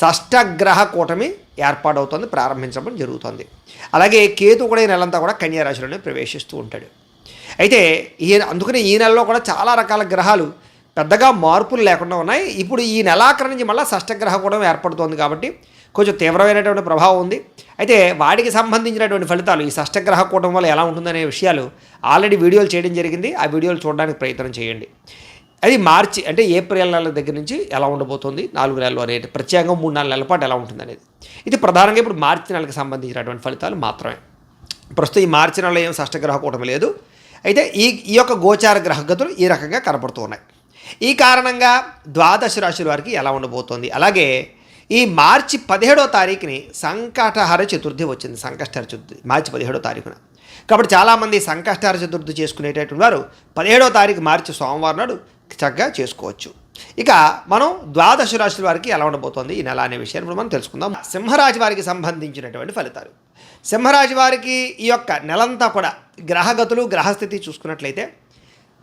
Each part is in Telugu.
షష్టగ్రహ కూటమి ఏర్పాటవుతుంది ప్రారంభించడం జరుగుతుంది. అలాగే కేతు కూడా ఈ నెలంతా కూడా కన్యారాశిలోనే ప్రవేశిస్తూ ఉంటాడు. అయితే ఈ అందుకని ఈ నెలలో కూడా చాలా రకాల గ్రహాలు పెద్దగా మార్పులు లేకుండా ఉన్నాయి. ఇప్పుడు ఈ నెలాఖరు నుంచి మళ్ళీ షష్టగ్రహ కూడా ఏర్పడుతోంది కాబట్టి కొంచెం తీవ్రమైనటువంటి ప్రభావం ఉంది. అయితే వాటికి సంబంధించినటువంటి ఫలితాలు ఈ షష్టగ్రహ కూటం వల్ల ఎలా ఉంటుందనే విషయాలు ఆల్రెడీ వీడియోలు చేయడం జరిగింది. ఆ వీడియోలు చూడడానికి ప్రయత్నం చేయండి. అది మార్చి అంటే ఏప్రిల్ నెల దగ్గర నుంచి ఎలా ఉండబోతుంది? నాలుగు నెలలు అనేది ప్రత్యేకంగా మూడు నాలుగు నెలల పాటు ఎలా ఉంటుంది అనేది ఇది ప్రధానంగా ఇప్పుడు మార్చి నెలకు సంబంధించినటువంటి ఫలితాలు మాత్రమే. ప్రస్తుతం ఈ మార్చి నెలలో ఏం షష్టగ్రహ కూటమి లేదు. అయితే ఈ ఈ యొక్క గోచార గ్రహగతులు ఈ రకంగా కనపడుతూ ఉన్నాయి. ఈ కారణంగా ద్వాదశ రాశుల వారికి ఎలా ఉండబోతోంది? అలాగే ఈ మార్చి పదిహేడో తారీఖుని సంకటహర చతుర్థి వచ్చింది. సంకష్టహర చతుర్థి మార్చి పదిహేడో తారీఖున. కాబట్టి చాలామంది సంకష్టహర చతుర్థి చేసుకునేటటువంటి వారు పదిహేడో తారీఖు మార్చి సోమవారం నాడు చక్కగా చేసుకోవచ్చు. ఇక మనం ద్వాదశ రాశుల వారికి ఎలా ఉండబోతోంది? ఈ నెల అనే విషయాన్ని ఇప్పుడు మనం తెలుసుకుందాం. సింహరాశి వారికి సంబంధించినటువంటి ఫలితాలు. సింహరాశి వారికి ఈ యొక్క నెలంతా కూడా గ్రహగతులు గ్రహస్థితి చూసుకున్నట్లయితే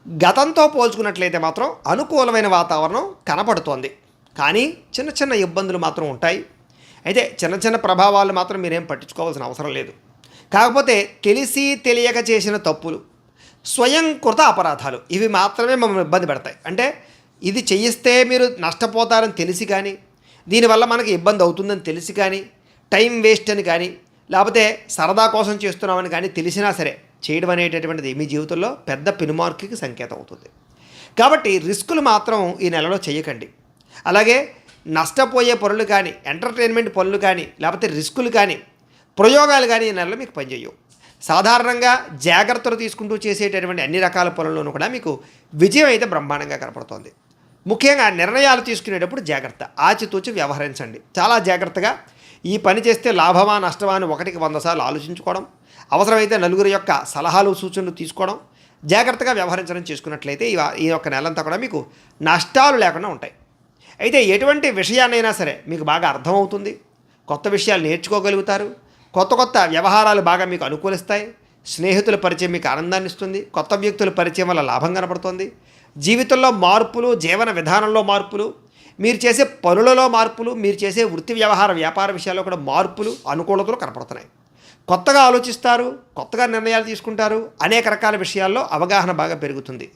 గతంతో పోల్చుకున్నట్లయితే మాత్రం అనుకూలమైన వాతావరణం కనపడుతోంది. కానీ చిన్న చిన్న ఇబ్బందులు మాత్రం ఉంటాయి. అయితే చిన్న చిన్న ప్రభావాలు మాత్రం మీరేం పట్టించుకోవాల్సిన అవసరం లేదు. కాకపోతే తెలిసి తెలియక చేసిన తప్పులు స్వయంకృత అపరాధాలు. ఇవి మాత్రమే మమ్మల్ని ఇబ్బంది పెడతాయి. అంటే ఇది చేయిస్తే మీరు నష్టపోతారని తెలిసి కానీ దీనివల్ల మనకి ఇబ్బంది అవుతుందని తెలిసి కానీ టైం వేస్ట్ అని కానీ లేకపోతే సరదా కోసం చేస్తున్నామని కానీ తెలిసినా సరే చేయడం అనేటటువంటిది మీ జీవితంలో పెద్ద పినుమార్క్కి సంకేతం అవుతుంది. కాబట్టి రిస్కులు మాత్రం ఈ నెలలో చేయకండి. అలాగే నష్టపోయే పనులు కానీ ఎంటర్టైన్మెంట్ పనులు కానీ లేకపోతే రిస్కులు కానీ ప్రయోగాలు కానీ ఈ నెలలో మీకు పనిచేయవు. సాధారణంగా జాగ్రత్తలు తీసుకుంటూ చేసేటటువంటి అన్ని రకాల పనుల్లోనూ కూడా మీకు విజయం అయితే బ్రహ్మాండంగా కనపడుతోంది. ముఖ్యంగా నిర్ణయాలు తీసుకునేటప్పుడు జాగ్రత్త ఆచితూచి వ్యవహరించండి. చాలా జాగ్రత్తగా ఈ పని చేస్తే లాభమా నష్టమా అని ఒకటికి వంద సార్లు ఆలోచించుకోవడం అవసరమైతే నలుగురి యొక్క సలహాలు సూచనలు తీసుకోవడం జాగ్రత్తగా వ్యవహరించడం చేసుకున్నట్లయితే ఈ ఈ యొక్క నెలంతా కూడా మీకు నష్టాలు లేకుండా ఉంటాయి. అయితే ఎటువంటి విషయాన్నైనా సరే మీకు బాగా అర్థమవుతుంది. కొత్త విషయాలు నేర్చుకోగలుగుతారు. కొత్త కొత్త వ్యవహారాలు బాగా మీకు అనుకూలిస్తాయి. స్నేహితుల పరిచయం మీకు ఆనందాన్ని ఇస్తుంది. కొత్త వ్యక్తుల పరిచయం వల్ల లాభం కనపడుతుంది జీవితంలో మార్పులు జీవన విధానంలో మార్పులు మీరు చేసే పనులలో మార్పులు మీరు చేసే వృత్తి వ్యవహార వ్యాపార విషయాల్లో కూడా మార్పులు అనుకూలతలు కనపడుతున్నాయి. కొత్తగా ఆలోచిస్తారు కొత్తగా నిర్ణయాలు తీసుకుంటారు అనేక రకాల విషయాల్లో అవగాహన బాగా పెరుగుతుంది.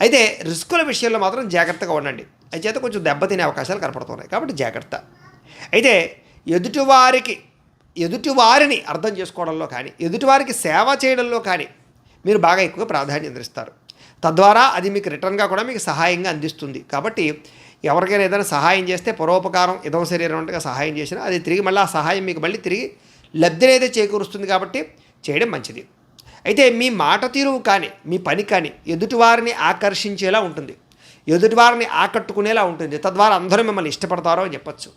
అయితే రిస్కుల విషయంలో మాత్రం జాగ్రత్తగా ఉండండి. అయితే కొంచెం దెబ్బతినే అవకాశాలు కనపడుతున్నాయి. కాబట్టి జాగ్రత్త. అయితే ఎదుటివారికి ఎదుటివారిని అర్థం చేసుకోవడంలో కానీ ఎదుటివారికి సేవ చేయడంలో కానీ మీరు బాగా ఎక్కువగా ప్రాధాన్యత ఇస్తారు తద్వారా అది మీకు రిటర్న్గా కూడా మీకు సహాయంగా అందిస్తుంది. కాబట్టి ఎవరికైనా ఏదైనా సహాయం చేస్తే పరోపకారం ఇదం శరీరం అంటగా సహాయం చేసినా అది తిరిగి మళ్ళీ ఆ సహాయం మీకు మళ్ళీ తిరిగి లబ్ధినైతే చేకూరుస్తుంది కాబట్టి చేయడం మంచిది. అయితే మీ మాట తీరు కానీ మీ పని కానీ ఎదుటివారిని ఆకర్షించేలా ఉంటుంది. ఎదుటివారిని ఆకట్టుకునేలా ఉంటుంది. తద్వారా అందరూ మిమ్మల్ని ఇష్టపడతారో అని చెప్పొచ్చు.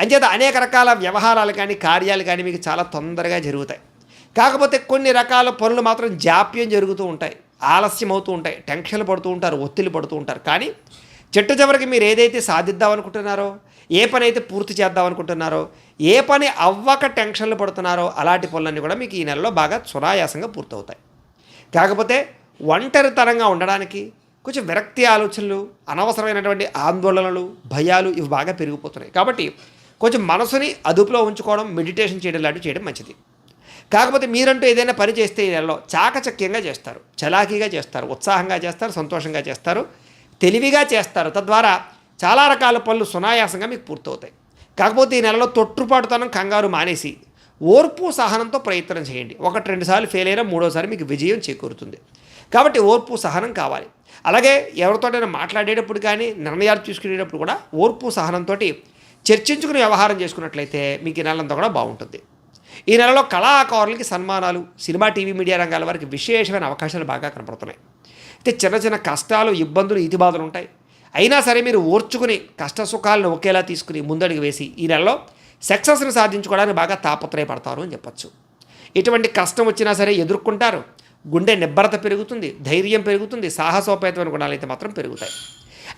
అంచేత అనేక రకాల వ్యవహారాలు కానీ కార్యాలు కానీ మీకు చాలా తొందరగా జరుగుతాయి. కాకపోతే కొన్ని రకాల పనులు మాత్రం జాప్యం జరుగుతూ ఉంటాయి. ఆలస్యం అవుతూ ఉంటాయి. టెన్షన్లు పడుతూ ఉంటారు ఒత్తిడి పడుతూ ఉంటారు. కానీ చెట్టు చివరికి మీరు ఏదైతే సాధిద్దాం అనుకుంటున్నారో ఏ పని అయితే పూర్తి చేద్దాం అనుకుంటున్నారో ఏ పని అవ్వక టెన్షన్లు పడుతున్నారో అలాంటి పనులన్నీ కూడా మీకు ఈ నెలలో బాగా సునాయాసంగా పూర్తవుతాయి. కాకపోతే ఒంటరితనంగా ఉండడానికి కొంచెం విరక్తి ఆలోచనలు అనవసరమైనటువంటి ఆందోళనలు భయాలు ఇవి బాగా పెరిగిపోతున్నాయి. కాబట్టి కొంచెం మనసుని అదుపులో ఉంచుకోవడం మెడిటేషన్ చేయడం లాంటివి చేయడం మంచిది. కాకపోతే మీరంటూ ఏదైనా పని చేస్తే ఈ నెలలో చాకచక్యంగా చేస్తారు. చలాకీగా చేస్తారు. ఉత్సాహంగా చేస్తారు. సంతోషంగా చేస్తారు. తెలివిగా చేస్తారు. తద్వారా చాలా రకాల పనులు సునాయాసంగా మీకు పూర్తవుతాయి. కాకపోతే ఈ నెలలో తొట్టుపాటుతనం కంగారు మానేసి ఓర్పు సహనంతో ప్రయత్నం చేయండి. ఒకటి రెండు సార్లు ఫెయిల్ అయినా మూడోసారి మీకు విజయం చేకూరుతుంది. కాబట్టి ఓర్పు సహనం కావాలి. అలాగే ఎవరితోటైనా మాట్లాడేటప్పుడు కానీ నిర్ణయాలు తీసుకునేటప్పుడు కూడా ఓర్పు సహనంతో చర్చించుకుని వ్యవహారం చేసుకున్నట్లయితే మీకు ఈ నెలంతా కూడా బాగుంటుంది. ఈ నెలలో కళాకారులకి సన్మానాలు సినిమా టీవీ మీడియా రంగాల వారికి విశేషమైన అవకాశాలు బాగా కనపడుతున్నాయి. అయితే చిన్న చిన్న కష్టాలు ఇబ్బందులు ఇతిబాధలు ఉంటాయి. అయినా సరే మీరు ఓర్చుకుని కష్ట సుఖాలను ఒకేలా తీసుకుని ముందడుగు వేసి ఈ నెలలో సక్సెస్ని సాధించుకోవడానికి బాగా తాపత్రయపడతారు అని చెప్పచ్చు. ఎటువంటి కష్టం వచ్చినా సరే ఎదుర్కొంటారు. గుండె నిబ్బరత పెరుగుతుంది ధైర్యం పెరుగుతుంది సాహసోపేతమైన గుణాలు అయితే మాత్రం పెరుగుతాయి.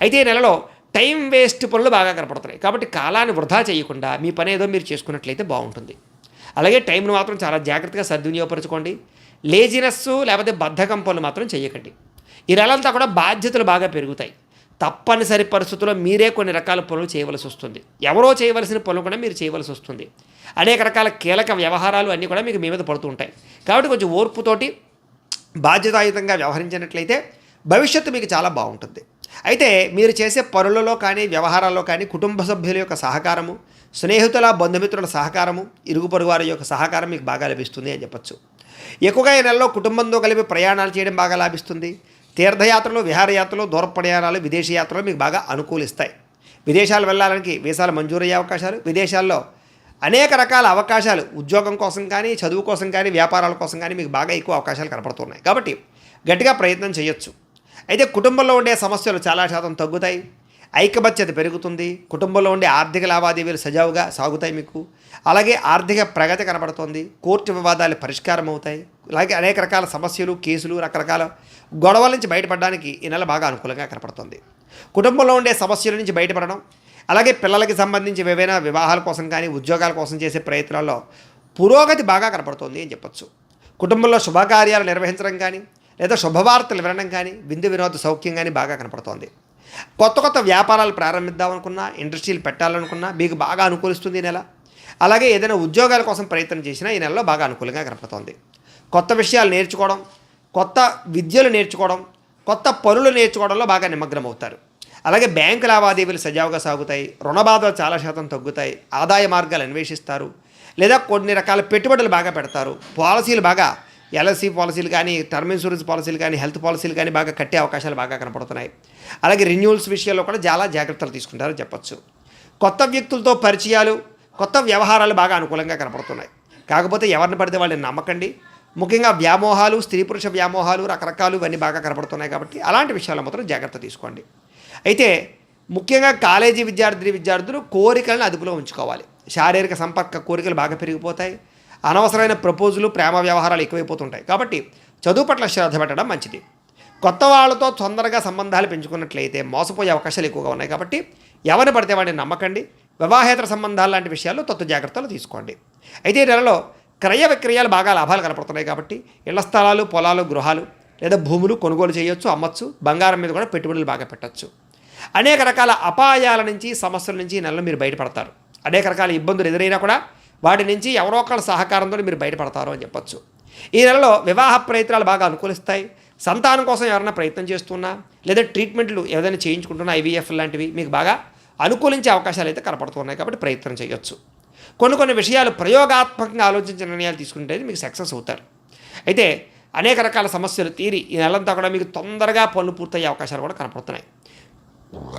అయితే ఈ నెలలో టైం వేస్ట్ పనులు బాగా కనపడుతున్నాయి. కాబట్టి కాలాన్ని వృధా చేయకుండా మీ పని ఏదో మీరు చేసుకున్నట్లయితే బాగుంటుంది. అలాగే టైంను మాత్రం చాలా జాగ్రత్తగా సద్వినియోగపరచుకోండి. లేజినెస్ లేకపోతే బద్ధకం పనులు మాత్రం చేయకండి. ఈ నెలంతా కూడా బాధ్యతలు బాగా పెరుగుతాయి. తప్పనిసరి పరిస్థితుల్లో మీరే కొన్ని రకాల పనులు చేయవలసి వస్తుంది. ఎవరో చేయవలసిన పనులు కూడా మీరు చేయవలసి వస్తుంది. అనేక రకాల కీలక వ్యవహారాలు అన్నీ కూడా మీకు మీ మీద పడుతూ ఉంటాయి. కాబట్టి కొంచెం ఓర్పుతోటి బాధ్యతాయుతంగా వ్యవహరించినట్లయితే భవిష్యత్తు మీకు చాలా బాగుంటుంది. అయితే మీరు చేసే పనులలో కానీ వ్యవహారాల్లో కానీ కుటుంబ సభ్యుల యొక్క సహకారము స్నేహితుల బంధుమిత్రుల సహకారము ఇరుగు పొరుగు వారి యొక్క సహకారం మీకు బాగా లభిస్తుంది అని చెప్పొచ్చు. ఎక్కువగా ఈ నెలలో కుటుంబంతో కలిపి ప్రయాణాలు చేయడం బాగా లాభిస్తుంది. తీర్థయాత్రలు విహారయాత్రలు దూర ప్రయాణాలు విదేశీ యాత్రలు మీకు బాగా అనుకూలిస్తాయి. విదేశాలు వెళ్ళడానికి వీసాలు మంజూరయ్యే అవకాశాలు విదేశాల్లో అనేక రకాల అవకాశాలు ఉద్యోగం కోసం కానీ చదువు కోసం కానీ వ్యాపారాల కోసం కానీ మీకు బాగా ఎక్కువ అవకాశాలు కనపడుతున్నాయి. కాబట్టి గట్టిగా ప్రయత్నం చేయొచ్చు. అయితే కుటుంబంలో ఉండే సమస్యలు చాలా శాతం తగ్గుతాయి. ఐకమత్యత పెరుగుతుంది. కుటుంబంలో ఉండే ఆర్థిక లావాదేవీలు సజావుగా సాగుతాయి మీకు. అలాగే ఆర్థిక ప్రగతి కనబడుతుంది. కోర్టు వివాదాలు పరిష్కారం అవుతాయి. అలాగే అనేక రకాల సమస్యలు కేసులు రకరకాల గొడవల నుంచి బయటపడడానికి ఈ నెల బాగా అనుకూలంగా కనపడుతుంది. కుటుంబంలో ఉండే సమస్యల నుంచి బయటపడడం అలాగే పిల్లలకి సంబంధించి ఏవైనా వివాహాల కోసం కానీ ఉద్యోగాల కోసం చేసే ప్రయత్నాల్లో పురోగతి బాగా కనపడుతుంది అని చెప్పొచ్చు. కుటుంబంలో శుభకార్యాలు నిర్వహించడం కానీ లేదా శుభవార్తలు వినడం కానీ విందు వినోద సౌఖ్యం కానీ బాగా కనపడుతోంది. కొత్త కొత్త వ్యాపారాలు ప్రారంభిద్దాం అనుకున్నా ఇండస్ట్రీలు పెట్టాలనుకున్నా మీకు బాగా అనుకూలిస్తుంది ఈ నెల. అలాగే ఏదైనా ఉద్యోగాల కోసం ప్రయత్నం చేసినా ఈ నెలలో బాగా అనుకూలంగా కనపడుతోంది. కొత్త విషయాలు నేర్చుకోవడం కొత్త విద్యలు నేర్చుకోవడం కొత్త పనులు నేర్చుకోవడంలో బాగా నిమగ్నం అవుతారు అలాగే బ్యాంకు లావాదేవీలు సజావుగా సాగుతాయి రుణ బాధలు చాలా శాతం తగ్గుతాయి ఆదాయ మార్గాలు అన్వేషిస్తారు లేదా కొన్ని రకాల పెట్టుబడులు బాగా పెడతారు పాలసీలు బాగా ఎల్ఐసి పాలసీలు కానీ టర్మ్ ఇన్సూరెన్స్ పాలసీలు కానీ హెల్త్ పాలసీలు కానీ బాగా కట్టే అవకాశాలు బాగా కనపడుతున్నాయి. అలాగే రెన్యూవల్స్ విషయంలో కూడా చాలా జాగ్రత్తలు తీసుకుంటారని చెప్పచ్చు. కొత్త వ్యక్తులతో పరిచయాలు కొత్త వ్యవహారాలు బాగా అనుకూలంగా కనపడుతున్నాయి. కాకపోతే ఎవరిని పడితే వాళ్ళని నమ్మకండి. ముఖ్యంగా వ్యామోహాలు స్త్రీ పురుష వ్యామోహాలు రకరకాలు ఇవన్నీ బాగా కనపడుతున్నాయి కాబట్టి అలాంటి విషయాల్లో మాత్రం జాగ్రత్త తీసుకోండి. అయితే ముఖ్యంగా కాలేజీ విద్యార్థి విద్యార్థులు కోరికలను అదుపులో ఉంచుకోవాలి. శారీరక సంపర్క కోరికలు బాగా పెరిగిపోతాయి. అనవసరమైన ప్రపోజులు ప్రేమ వ్యవహారాలు ఎక్కువైపోతుంటాయి. కాబట్టి చదువు పట్ల శ్రద్ధ పెట్టడం మంచిది. కొత్త వాళ్ళతో తొందరగా సంబంధాలు పెంచుకున్నట్లయితే మోసపోయే అవకాశాలు ఎక్కువగా ఉన్నాయి కాబట్టి ఎవరిని పడితే వాడిని నమ్మకండి. వివాహేతర సంబంధాలు లాంటి విషయాల్లో తత్వ జాగ్రత్తలు తీసుకోండి. అయితే ఈ నెలలో క్రయ విక్రయాలు బాగా లాభాలు కనపడుతున్నాయి కాబట్టి ఇళ్ళ స్థలాలు పొలాలు గృహాలు లేదా భూములు కొనుగోలు చేయొచ్చు అమ్మచ్చు బంగారం మీద కూడా పెట్టుబడులు బాగా పెట్టచ్చు. అనేక రకాల అపాయాల నుంచి సమస్యల నుంచి నెలలు నెలలో మీరు బయటపడతారు. అనేక రకాల ఇబ్బందులు ఎదురైనా కూడా వాటి నుంచి ఎవరో ఒకళ్ళ సహకారంతో మీరు బయటపడతారు అని చెప్పొచ్చు. ఈ నెలలో వివాహ ప్రయత్నాలు బాగా అనుకూలిస్తాయి. సంతానం కోసం ఎవరైనా ప్రయత్నం చేస్తున్నా లేదా ట్రీట్మెంట్లు ఏదైనా చేయించుకుంటున్నా ఐవీఎఫ్ లాంటివి మీకు బాగా అనుకూలించే అవకాశాలు అయితే కనపడుతున్నాయి కాబట్టి ప్రయత్నం చేయొచ్చు. కొన్ని కొన్ని విషయాలు ప్రయోగాత్మకంగా ఆలోచించిన నిర్ణయాలు తీసుకుంటే మీకు సక్సెస్ అవుతారు. అయితే అనేక రకాల సమస్యలు తీరి ఈ నెలంతా కూడా మీకు తొందరగా పనులు పూర్తయ్యే అవకాశాలు కూడా కనపడుతున్నాయి.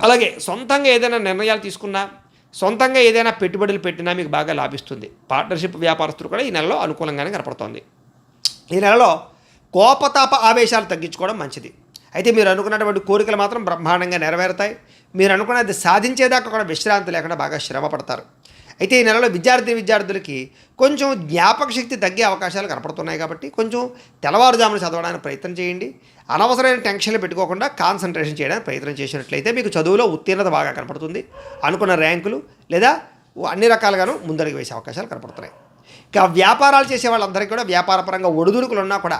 అలాగే సొంతంగా ఏదైనా నిర్ణయాలు తీసుకున్నా సొంతంగా ఏదైనా పెట్టుబడులు పెట్టినా మీకు బాగా లాభిస్తుంది. పార్ట్నర్షిప్ వ్యాపారస్తులు కూడా ఈ నెలలో అనుకూలంగానే కనపడుతోంది. ఈ నెలలో కోపతాప ఆవేశాలు తగ్గించుకోవడం మంచిది. అయితే మీరు అనుకున్నటువంటి కోరికలు మాత్రం బ్రహ్మాండంగా నెరవేరుతాయి. మీరు అనుకున్నది సాధించేదాకా కూడా విశ్రాంతి లేకుండా బాగా శ్రమ పడతారు అయితే ఈ నెలలో విద్యార్థి విద్యార్థులకి కొంచెం జ్ఞాపక శక్తి తగ్గే అవకాశాలు కనపడుతున్నాయి కాబట్టి కొంచెం తెల్లవారుజామున చదవడానికి ప్రయత్నం చేయండి. అనవసరమైన టెన్షన్లు పెట్టుకోకుండా కాన్సన్ట్రేషన్ చేయడానికి ప్రయత్నం చేసినట్లయితే మీకు చదువులో ఉత్తీర్ణత బాగా కనపడుతుంది. అనుకున్న ర్యాంకులు లేదా అన్ని రకాలుగాను ముందడుగు వేసే అవకాశాలు కనపడుతున్నాయి. ఇక వ్యాపారాలు చేసే వాళ్ళందరికీ కూడా వ్యాపారపరంగా ఒడిదుడుకులు ఉన్నా కూడా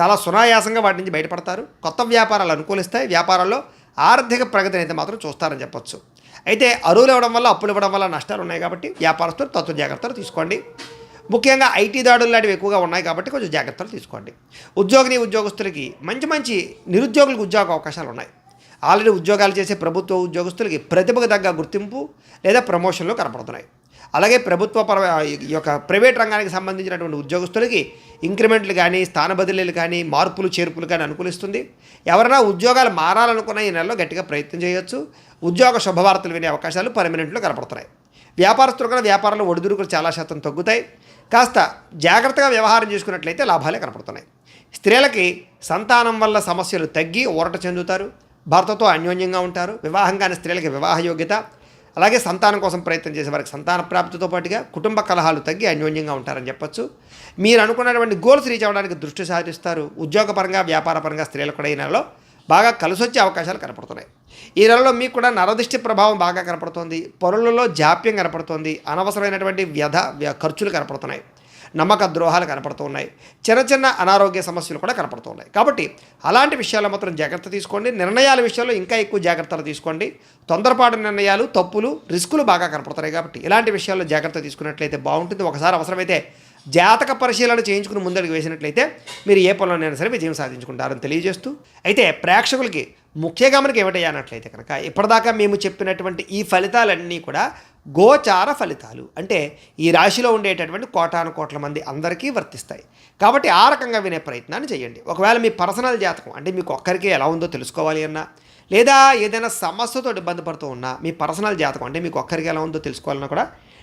చాలా సునాయాసంగా వాటి నుంచి బయటపడతారు. కొత్త వ్యాపారాలు అనుకూలిస్తాయి. వ్యాపారాల్లో ఆర్థిక ప్రగతిని అయితే మాత్రం చూస్తారని చెప్పొచ్చు. అయితే అరువులు ఇవ్వడం వల్ల అప్పులు ఇవ్వడం వల్ల నష్టాలు ఉన్నాయి కాబట్టి వ్యాపారస్తులు తత్వ జాగ్రత్తలు తీసుకోండి. ముఖ్యంగా ఐటీ దాడులు లాంటివి ఎక్కువగా ఉన్నాయి కాబట్టి కొంచెం జాగ్రత్తలు తీసుకోండి. ఉద్యోగిని ఉద్యోగస్తులకి మంచి మంచి నిరుద్యోగులకు ఉద్యోగ అవకాశాలు ఉన్నాయి. ఆల్రెడీ ఉద్యోగాలు చేసే ప్రభుత్వ ఉద్యోగస్తులకి ప్రతిభకు తగ్గ గుర్తింపు లేదా ప్రమోషన్లు కనపడుతున్నాయి. అలాగే ప్రభుత్వ పర ఈ యొక్క ప్రైవేట్ రంగానికి సంబంధించినటువంటి ఉద్యోగస్తులకి ఇంక్రిమెంట్లు కానీ స్థాన బదిలీలు కానీ మార్పులు చేర్పులు కానీ అనుకూలిస్తుంది. ఎవరైనా ఉద్యోగాలు మారాలనుకున్న ఈ నెలలో గట్టిగా ప్రయత్నం చేయొచ్చు. ఉద్యోగ శుభవార్తలు వినే అవకాశాలు పర్మనెంట్లో కనపడుతున్నాయి. వ్యాపారస్తులు కూడా వ్యాపారంలో ఒడిదుడుకులు చాలా శాతం తగ్గుతాయి. కాస్త జాగ్రత్తగా వ్యవహారం చేసుకున్నట్లయితే లాభాలే కనపడుతున్నాయి. స్త్రీలకి సంతానం వల్ల సమస్యలు తగ్గి ఊరట చెందుతారు. భర్తతో అన్యోన్యంగా ఉంటారు. వివాహం కాని స్త్రీలకి వివాహ యోగ్యత అలాగే సంతానం కోసం ప్రయత్నం చేసే వారికి సంతాన ప్రాప్తితో పాటుగా కుటుంబ కలహాలు తగ్గి అన్యోన్యంగా ఉంటారని చెప్పొచ్చు. మీరు అనుకున్నటువంటి గోల్స్ రీచ్ అవ్వడానికి దృష్టి సాధిస్తారు ఉద్యోగపరంగా వ్యాపారపరంగా స్త్రీలు కూడా ఈ నెలలో బాగా కలిసొచ్చే అవకాశాలు కనపడుతున్నాయి. ఈ నెలలో మీకు కూడా నరదిష్టి ప్రభావం బాగా కనపడుతోంది. పొరలలో జాప్యం కనపడుతోంది. అనవసరమైనటువంటి వ్యధ ఖర్చులు కనపడుతున్నాయి. నమ్మక ద్రోహాలు కనపడుతూ ఉన్నాయి. చిన్న చిన్న అనారోగ్య సమస్యలు కూడా కనపడుతున్నాయి కాబట్టి అలాంటి విషయాల్లో మాత్రం జాగ్రత్త తీసుకోండి. నిర్ణయాల విషయంలో ఇంకా ఎక్కువ జాగ్రత్తలు తీసుకోండి. తొందరపాటు నిర్ణయాలు తప్పులు రిస్కులు బాగా కనపడుతున్నాయి కాబట్టి ఇలాంటి విషయాల్లో జాగ్రత్త తీసుకున్నట్లయితే బాగుంటుంది. ఒకసారి అవసరమైతే జాతక పరిశీలన చేయించుకుని ముందడుగు వేసినట్లయితే మీరు ఏ పొలంలోనైనా సరే విజయం సాధించుకుంటారని తెలియజేస్తూ అయితే ప్రేక్షకులకి ముఖ్య గమనిక ఏమిటయ్యానట్లయితే కనుక ఇప్పటిదాకా మేము చెప్పినటువంటి ఈ ఫలితాలన్నీ కూడా గోచార ఫలితాలు. అంటే ఈ రాశిలో ఉండేటటువంటి కోటాను కోట్ల మంది అందరికీ వర్తిస్తాయి. కాబట్టి ఆ రకంగా వినే ప్రయత్నాన్ని చేయండి. ఒకవేళ మీ పర్సనల్ జాతకం అంటే మీకు ఒక్కరికి ఎలా ఉందో తెలుసుకోవాలి అన్నా లేదా ఏదైనా సమస్యతో ఇబ్బంది పడుతూ ఉన్నా మీ పర్సనల్ జాతకం అంటే మీకు ఒక్కరికి ఎలా ఉందో తెలుసుకోవాలన్నా కూడా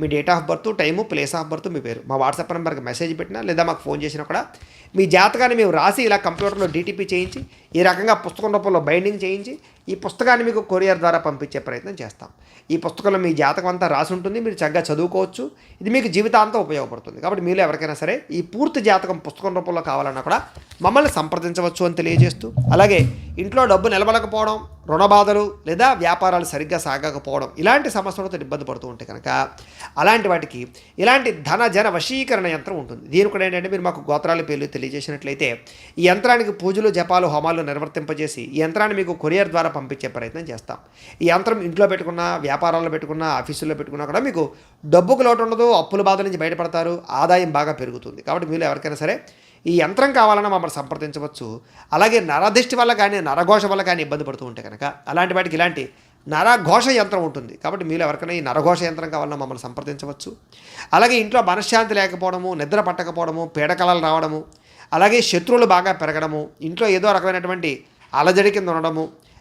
మీ date of birth time place of birth మీ పేరు. మా వాట్సాప్ నెంబర్కి మెసేజ్ పెట్టినా లేదా మాకు ఫోన్ చేసినా కూడా మీ జాతకాన్ని మేము రాసి ఇలా కంప్యూటర్లో డీటీపీ చేయించి ఈ రకంగా పుస్తకం రూపంలో బైండింగ్ చేయించి ఈ పుస్తకాన్ని మీకు కొరియర్ ద్వారా పంపించే ప్రయత్నం చేస్తాం. ఈ పుస్తకంలో మీ జాతకం అంతా రాసి ఉంటుంది మీరు చక్కగా చదువుకోవచ్చు. ఇది మీకు జీవితాంతం ఉపయోగపడుతుంది. కాబట్టి మీలో ఎవరికైనా సరే ఈ పూర్తి జాతకం పుస్తకం రూపంలో కావాలన్నా కూడా మమ్మల్ని సంప్రదించవచ్చు అని తెలియజేస్తూ అలాగే ఇంట్లో డబ్బు నిలబడకపోవడం రుణ బాధలు లేదా వ్యాపారాలు సరిగ్గా సాగకపోవడం ఇలాంటి సమస్యలతో ఇబ్బంది పడుతూ ఉంటే కనుక అలాంటి వాటికి ఇలాంటి ధన జన వశీకరణ యంత్రం ఉంటుంది. దీని కూడా ఏంటంటే మీరు మాకు గోత్రాల పేర్లు తెలియజేసినట్లయితే ఈ యంత్రానికి పూజలు జపాలు హోమాలు నిర్వర్తింపజేసి ఈ యంత్రాన్ని మీకు కొరియర్ ద్వారా పంపించే ప్రయత్నం చేస్తాం. ఈ యంత్రం ఇంట్లో పెట్టుకున్న వ్యాపారాల్లో పెట్టుకున్న ఆఫీసుల్లో పెట్టుకున్నా కూడా మీకు డబ్బుకు లోటు ఉండదు అప్పుల బాధ నుంచి బయటపడతారు ఆదాయం బాగా పెరుగుతుంది. కాబట్టి మీరు ఎవరికైనా సరే ఈ యంత్రం కావాలన్నా మమ్మల్ని సంప్రదించవచ్చు. అలాగే నరదిష్టి వల్ల కానీ నరఘోష వల్ల కానీ ఇబ్బంది పడుతూ ఉంటే కనుక అలాంటి వాటికి ఇలాంటి నరఘోష యంత్రం ఉంటుంది. కాబట్టి మీరు ఎవరికైనా ఈ నరఘోష యంత్రం కావాలన్నా మమ్మల్ని సంప్రదించవచ్చు. అలాగే ఇంట్లో మనశ్శాంతి లేకపోవడము నిద్ర పట్టకపోవడము పీడకలలు రావడము అలాగే శత్రువులు బాగా పెరగడము ఇంట్లో ఏదో రకమైనటువంటి అలజడి కింద ఉండడము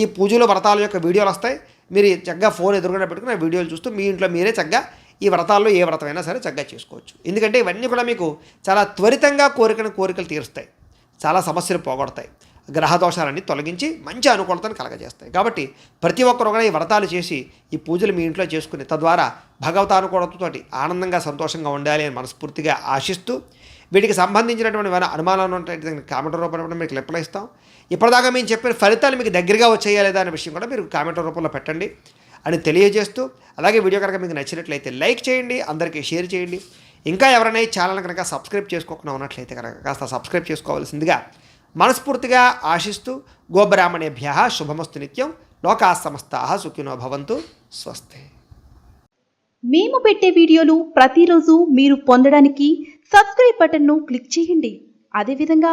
ఈ పూజలు వ్రతాల యొక్క వీడియోలు వస్తాయి. మీరు చక్కగా ఫోన్ ఎదురుగా పెట్టుకుని ఆ వీడియోలు చూస్తూ మీ ఇంట్లో మీరే చక్కగా ఈ వ్రతాల్లో ఏ వ్రతమైనా సరే చక్కగా చేసుకోవచ్చు. ఎందుకంటే ఇవన్నీ కూడా మీకు చాలా త్వరితంగా కోరికను కోరికలు తీరుస్తాయి. చాలా సమస్యలు పోగొడతాయి. గ్రహ దోషాలన్నీ తొలగించి మంచి అనుకూలతను కలగజేస్తాయి. కాబట్టి ప్రతి ఒక్కరు కూడా ఈ వ్రతాలు చేసి ఈ పూజలు మీ ఇంట్లో చేసుకుని తద్వారా భగవతానుకూలతతోటి ఆనందంగా సంతోషంగా ఉండాలి అని మనస్ఫూర్తిగా ఆశిస్తూ వీటికి సంబంధించినటువంటి ఏమైనా అనుమానాలు ఉంటాయి కామెంట్ రూపంలో మీకు రిప్లై ఇస్తాం. ఇప్పటిదాకా మేము చెప్పిన ఫలితాలు మీకు దగ్గరగా వచ్చాయా లేదా అనే విషయం కూడా మీరు కామెంట్ రూపంలో పెట్టండి. అని తెలియజేస్తూ అలాగే వీడియో కనుక మీకు నచ్చినట్లయితే లైక్ చేయండి అందరికీ షేర్ చేయండి. ఇంకా ఎవరైనా ఈ ఛానల్ కనుక సబ్స్క్రైబ్ చేసుకోకుండా ఉన్నట్లయితే కనుక కాస్త సబ్స్క్రైబ్ చేసుకోవాల్సిందిగా మనస్ఫూర్తిగా ఆశిస్తూ గోబ్రాహ్మణేభ్య శుభమస్తు నిత్యం. లోకా సమస్తా సుఖినో భవంతు. స్వస్తి. మేము పెట్టే వీడియోలు ప్రతిరోజు మీరు పొందడానికి సబ్స్క్రైబ్ బటన్ను క్లిక్ చేయండి. అదేవిధంగా